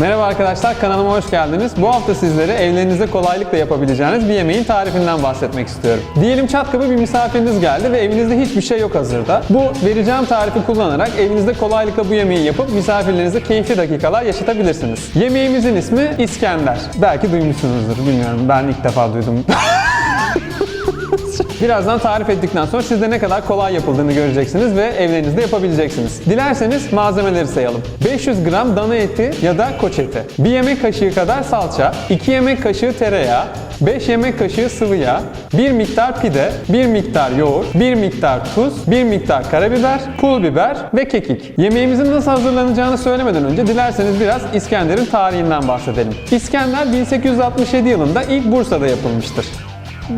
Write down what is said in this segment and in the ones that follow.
Merhaba arkadaşlar kanalıma hoş geldiniz. Bu hafta sizlere evlerinizde kolaylıkla yapabileceğiniz bir yemeğin tarifinden bahsetmek istiyorum. Diyelim çat kapı bir misafiriniz geldi ve evinizde hiçbir şey yok hazırda. Bu vereceğim tarifi kullanarak evinizde kolaylıkla bu yemeği yapıp misafirlerinize keyifli dakikalar yaşatabilirsiniz. Yemeğimizin ismi İskender. Belki duymuşsunuzdur bilmiyorum ben ilk defa duydum. Birazdan tarif ettikten sonra sizde ne kadar kolay yapıldığını göreceksiniz ve evlerinizde yapabileceksiniz. Dilerseniz malzemeleri sayalım. 500 gram dana eti ya da koç eti, 1 yemek kaşığı kadar salça, 2 yemek kaşığı tereyağı, 5 yemek kaşığı sıvı yağ, 1 miktar pide, 1 miktar yoğurt, 1 miktar tuz, 1 miktar karabiber, pul biber ve kekik. Yemeğimizin nasıl hazırlanacağını söylemeden önce dilerseniz biraz İskender'in tarihinden bahsedelim. İskender 1867 yılında ilk Bursa'da yapılmıştır.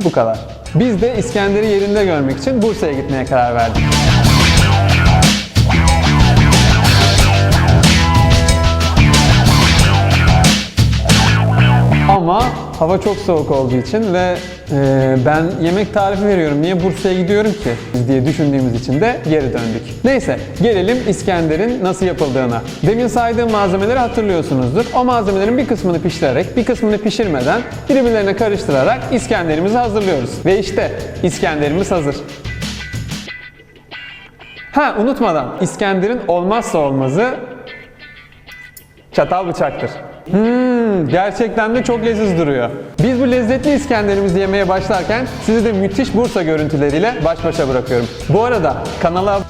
Bu kadar. Biz de İskender'i yerinde görmek için Bursa'ya gitmeye karar verdik. Ama hava çok soğuk olduğu için ve e, ben yemek tarifi veriyorum. Niye Bursa'ya gidiyorum ki diye düşündüğümüz için de geri döndük. Neyse gelelim İskender'in nasıl yapıldığına. Demin saydığım malzemeleri hatırlıyorsunuzdur. O malzemelerin bir kısmını pişirerek, bir kısmını pişirmeden birbirlerine karıştırarak İskender'imizi hazırlıyoruz. Ve işte İskender'imiz hazır. Ha unutmadan İskender'in olmazsa olmazı çatal bıçaktır. Hmm, gerçekten de çok leziz duruyor. Biz bu lezzetli İskender'imizi yemeye başlarken sizi de müthiş Bursa görüntüleriyle baş başa bırakıyorum. Bu arada kanala